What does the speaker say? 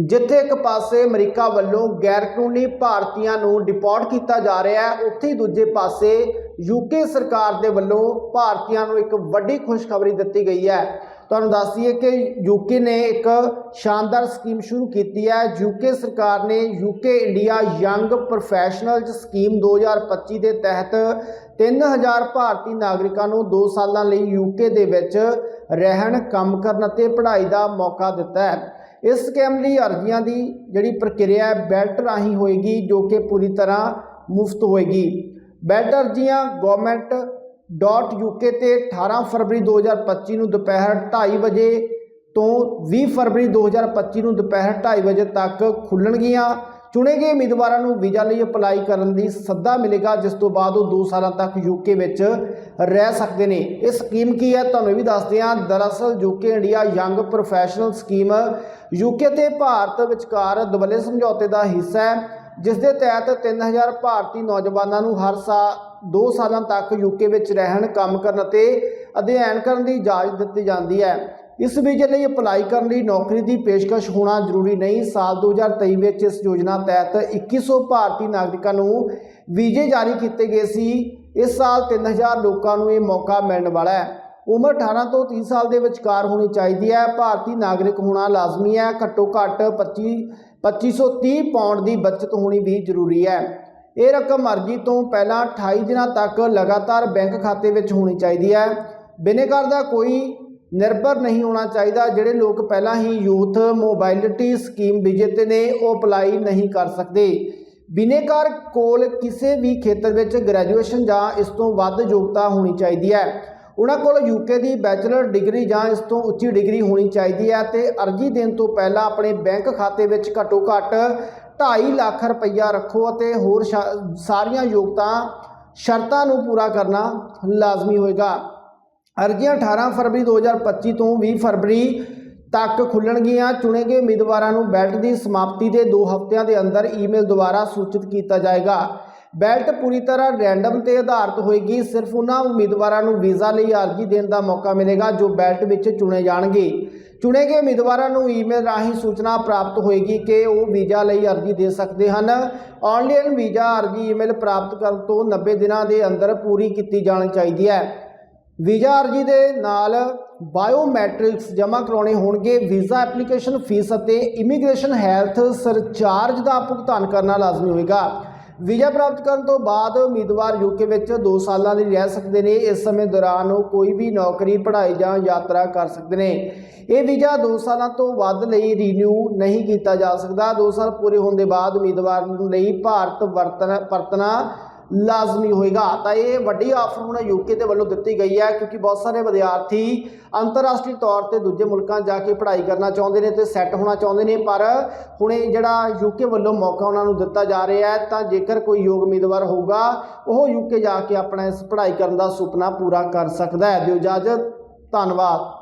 ਜਿੱਥੇ ਇੱਕ ਪਾਸੇ ਅਮਰੀਕਾ ਵੱਲੋਂ ਗੈਰ ਕਾਨੂੰਨੀ ਭਾਰਤੀਆਂ ਨੂੰ ਡਿਪੋਰਟ ਕੀਤਾ ਜਾ ਰਿਹਾ ਹੈ, ਉੱਥੇ ਹੀ ਦੂਜੇ ਪਾਸੇ ਯੂਕੇ ਸਰਕਾਰ ਦੇ ਵੱਲੋਂ ਭਾਰਤੀਆਂ ਨੂੰ ਇੱਕ ਵੱਡੀ ਖੁਸ਼ਖਬਰੀ ਦਿੱਤੀ ਗਈ ਹੈ। ਤੁਹਾਨੂੰ ਦੱਸ ਦਈਏ ਕਿ ਯੂਕੇ ਨੇ ਇੱਕ ਸ਼ਾਨਦਾਰ ਸਕੀਮ ਸ਼ੁਰੂ ਕੀਤੀ ਹੈ। ਯੂਕੇ ਸਰਕਾਰ ਨੇ UK India young professionals scheme 2025 ਦੇ ਤਹਿਤ 3000 ਭਾਰਤੀ ਨਾਗਰਿਕਾਂ ਨੂੰ 2 ਸਾਲਾਂ ਲਈ ਯੂਕੇ ਦੇ ਵਿੱਚ ਰਹਿਣ, ਕੰਮ ਕਰਨ ਅਤੇ ਪੜ੍ਹਾਈ ਦਾ ਮੌਕਾ ਦਿੱਤਾ ਹੈ। ਇਸ ਸਕੀਮ ਲਈ ਅਰਜ਼ੀਆਂ ਦੀ ਜਿਹੜੀ ਪ੍ਰਕਿਰਿਆ ਬੈਲਟ ਰਾਹੀਂ ਹੋਏਗੀ ਜੋ ਕਿ ਪੂਰੀ ਤਰ੍ਹਾਂ ਮੁਫਤ ਹੋਏਗੀ। ਬੈਲਟ ਅਰਜ਼ੀਆਂ ਗਵਰਨਮੈਂਟ .uk ਤੇ 18 ਫਰਵਰੀ 2025 ਨੂੰ ਦੁਪਹਿਰ 2:30 ਵਜੇ ਤੋਂ 20 ਫਰਵਰੀ 2025 ਨੂੰ ਦੁਪਹਿਰ 2:30 ਵਜੇ ਤੱਕ ਖੁੱਲਣਗੀਆਂ। ਚੁਣੇ ਗਏ ਉਮੀਦਵਾਰਾਂ ਨੂੰ ਵੀਜ਼ਾ ਲਈ ਅਪਲਾਈ ਕਰਨ ਦੀ ਸੱਦਾ ਮਿਲੇਗਾ, ਜਿਸ ਤੋਂ ਬਾਅਦ ਉਹ 2 ਸਾਲਾਂ ਤੱਕ ਯੂਕੇ ਵਿੱਚ ਰਹਿ ਸਕਦੇ ਨੇ। ਇਹ ਸਕੀਮ ਕੀ ਹੈ? ਤੁਹਾਨੂੰ ਇਹ ਵੀ ਦੱਸਦੇ ਹਾਂ। ਦਰਅਸਲ UK India young professional scheme UK ਤੇ ਭਾਰਤ ਵਿਚਕਾਰ ਦੁਬਲੇ ਸਮਝੌਤੇ ਦਾ ਹਿੱਸਾ ਹੈ, ਜਿਸ ਦੇ ਤਹਿਤ 3000 ਭਾਰਤੀ ਨੌਜਵਾਨਾਂ ਨੂੰ ਹਰ ਸਾਲ 2 ਸਾਲਾਂ ਤੱਕ ਯੂਕੇ ਵਿੱਚ ਰਹਿਣ, ਕੰਮ ਕਰਨ ਅਤੇ ਅਧਿਐਨ ਕਰਨ ਦੀ ਇਜਾਜ਼ਤ ਦਿੱਤੀ ਜਾਂਦੀ ਹੈ। ਇਸ ਵੀਜ਼ੇ ਲਈ ਅਪਲਾਈ ਕਰਨ ਲਈ ਨੌਕਰੀ ਦੀ ਪੇਸ਼ਕਸ਼ ਹੋਣਾ ਜ਼ਰੂਰੀ ਨਹੀਂ। ਸਾਲ 2023 ਵਿੱਚ ਇਸ ਯੋਜਨਾ ਤਹਿਤ 2100 ਭਾਰਤੀ ਨਾਗਰਿਕਾਂ ਨੂੰ ਵੀਜ਼ੇ ਜਾਰੀ ਕੀਤੇ ਗਏ ਸੀ। ਇਸ ਸਾਲ 3000 ਲੋਕਾਂ ਨੂੰ ਇਹ ਮੌਕਾ ਮਿਲਣ ਵਾਲਾ ਹੈ। ਉਮਰ 18 ਤੋਂ 30 ਸਾਲ ਦੇ ਵਿਚਕਾਰ ਹੋਣੀ ਚਾਹੀਦੀ ਹੈ। ਭਾਰਤੀ ਨਾਗਰਿਕ ਹੋਣਾ ਲਾਜ਼ਮੀ ਹੈ। ਘੱਟੋ ਘੱਟ 25 2530 ਪਾਉਂਡ ਦੀ ਬਚਤ ਹੋਣੀ ਵੀ ਜ਼ਰੂਰੀ ਹੈ। ਇਹ ਰਕਮ ਅਰਜ਼ੀ ਤੋਂ ਪਹਿਲਾਂ 28 ਦਿਨਾਂ ਤੱਕ ਲਗਾਤਾਰ ਬੈਂਕ ਖਾਤੇ ਵਿੱਚ ਹੋਣੀ ਚਾਹੀਦੀ ਹੈ। ਬਿਨੇਕਾਰ ਦਾ ਕੋਈ ਨਿਰਭਰ ਨਹੀਂ ਹੋਣਾ ਚਾਹੀਦਾ। ਜਿਹੜੇ ਲੋਕ ਪਹਿਲਾਂ ਹੀ ਯੂਥ ਮੋਬਾਈਲਿਟੀ ਸਕੀਮ ਵਿਜੇਤੇ ਨੇ, ਉਹ ਅਪਲਾਈ ਨਹੀਂ ਕਰ ਸਕਦੇ। ਬਿਨੇਕਾਰ ਕੋਲ ਕਿਸੇ ਵੀ ਖੇਤਰ ਵਿੱਚ ਗ੍ਰੈਜੂਏਸ਼ਨ ਜਾਂ ਇਸ ਤੋਂ ਵੱਧ ਯੋਗਤਾ ਹੋਣੀ ਚਾਹੀਦੀ ਹੈ। ਉਹਨਾਂ ਕੋਲ ਯੂਕੇ ਦੀ ਬੈਚਲਰ ਡਿਗਰੀ ਜਾਂ ਇਸ ਤੋਂ ਉੱਚੀ ਡਿਗਰੀ ਹੋਣੀ ਚਾਹੀਦੀ ਹੈ ਤੇ ਅਰਜ਼ੀ ਦੇਣ ਤੋਂ ਪਹਿਲਾਂ ਆਪਣੇ ਬੈਂਕ ਖਾਤੇ ਵਿੱਚ ਘੱਟੋ ਘੱਟ 2.5 ਲੱਖ ਰੁਪਈਆ ਰੱਖੋ ਅਤੇ ਹੋਰ ਸ਼ਾ- ਸਾਰੀਆਂ ਯੋਗਤਾ ਸ਼ਰਤਾਂ ਨੂੰ ਪੂਰਾ ਕਰਨਾ ਲਾਜ਼ਮੀ ਹੋਏਗਾ। ਅਰਜ਼ੀਆਂ 18 ਫਰਵਰੀ 2025 ਤੋਂ 20 ਫਰਵਰੀ ਤੱਕ ਖੁੱਲਣਗੀਆਂ। ਚੁਣੇ ਗਏ ਉਮੀਦਵਾਰਾਂ ਨੂੰ ਬੈਲਟ ਦੀ ਸਮਾਪਤੀ ਦੇ 2 ਹਫ਼ਤਿਆਂ ਦੇ ਅੰਦਰ ਈਮੇਲ ਦੁਆਰਾ ਸੂਚਿਤ ਕੀਤਾ ਜਾਏਗਾ। ਬੈਲਟ ਪੂਰੀ ਤਰ੍ਹਾਂ ਰੈਂਡਮ ਤੇ ਆਧਾਰਿਤ ਹੋਏਗੀ। ਸਿਰਫ ਉਹਨਾਂ ਉਮੀਦਵਾਰਾਂ ਨੂੰ ਵੀਜ਼ਾ ਲਈ ਅਰਜ਼ੀ ਦੇਣ ਦਾ ਮੌਕਾ ਮਿਲੇਗਾ ਜੋ ਬੈਲਟ ਵਿੱਚ ਚੁਣੇ ਜਾਣਗੇ। ਚੁਣੇ ਗਏ ਉਮੀਦਵਾਰਾਂ ਨੂੰ ਈਮੇਲ ਰਾਹੀਂ ਸੂਚਨਾ ਪ੍ਰਾਪਤ ਹੋਏਗੀ ਕਿ ਉਹ ਵੀਜ਼ਾ ਲਈ ਅਰਜ਼ੀ ਦੇ ਸਕਦੇ ਹਨ। ਆਨਲਾਈਨ ਵੀਜ਼ਾ ਅਰਜ਼ੀ ਈਮੇਲ ਪ੍ਰਾਪਤ ਕਰਨ ਤੋਂ 90 ਦਿਨਾਂ ਦੇ ਅੰਦਰ ਪੂਰੀ ਕੀਤੀ ਜਾਣੀ ਚਾਹੀਦੀ ਹੈ। ਵੀਜ਼ਾ ਅਰਜ਼ੀ ਦੇ ਨਾਲ ਬਾਇਓਮੈਟ੍ਰਿਕਸ ਜਮ੍ਹਾਂ ਕਰਾਉਣੇ ਹੋਣਗੇ, ਵੀਜ਼ਾ ਐਪਲੀਕੇਸ਼ਨ ਫੀਸ ਅਤੇ ਇਮੀਗ੍ਰੇਸ਼ਨ ਹੈਲਥ ਸਰਚਾਰਜ ਦਾ ਭੁਗਤਾਨ ਕਰਨਾ ਲਾਜ਼ਮੀ ਹੋਵੇਗਾ। ਵੀਜ਼ਾ ਪ੍ਰਾਪਤ ਕਰਨ ਤੋਂ ਬਾਅਦ ਉਮੀਦਵਾਰ ਯੂਕੇ ਵਿੱਚ 2 ਸਾਲਾਂ ਲਈ ਰਹਿ ਸਕਦੇ ਨੇ। ਇਸ ਸਮੇਂ ਦੌਰਾਨ ਉਹ ਕੋਈ ਵੀ ਨੌਕਰੀ, ਪੜ੍ਹਾਈ ਜਾਂ ਯਾਤਰਾ ਕਰ ਸਕਦੇ ਨੇ। ਇਹ ਵੀਜ਼ਾ 2 ਸਾਲਾਂ ਤੋਂ ਵੱਧ ਲਈ ਰੀਨਿਊ ਨਹੀਂ ਕੀਤਾ ਜਾ ਸਕਦਾ। 2 ਸਾਲ ਪੂਰੇ ਹੋਣ ਦੇ ਬਾਅਦ ਉਮੀਦਵਾਰ ਲਈ ਭਾਰਤ ਵਰਤਣਾ ਪਰਤਣਾ ਲਾਜ਼ਮੀ ਹੋਏਗਾ। ਤਾਂ ਇਹ ਵੱਡੀ ਆਫਰ ਹੁਣ ਯੂਕੇ ਦੇ ਵੱਲੋਂ ਦਿੱਤੀ ਗਈ ਹੈ ਕਿਉਂਕਿ ਬਹੁਤ ਸਾਰੇ ਵਿਦਿਆਰਥੀ ਅੰਤਰਰਾਸ਼ਟਰੀ ਤੌਰ ਤੇ ਦੂਜੇ ਮੁਲਕਾਂ ਜਾ ਕੇ ਪੜ੍ਹਾਈ ਕਰਨਾ ਚਾਹੁੰਦੇ ਨੇ ਤੇ ਸੈੱਟ ਹੋਣਾ ਚਾਹੁੰਦੇ ਨੇ, ਪਰ ਹੁਣ ਇਹ ਜਿਹੜਾ ਯੂਕੇ ਵੱਲੋਂ ਮੌਕਾ ਉਹਨਾਂ ਨੂੰ ਦਿੱਤਾ ਜਾ ਰਿਹਾ ਹੈ, ਤਾਂ ਜੇਕਰ ਕੋਈ ਯੋਗ ਉਮੀਦਵਾਰ ਹੋਊਗਾ, ਉਹ ਯੂਕੇ ਜਾ ਕੇ ਆਪਣਾ ਇਸ ਪੜ੍ਹਾਈ ਕਰਨ ਦਾ ਸੁਪਨਾ ਪੂਰਾ ਕਰ ਸਕਦਾ ਹੈ। ਦਿਓ ਇਜਾਜ਼ਤ, ਧੰਨਵਾਦ।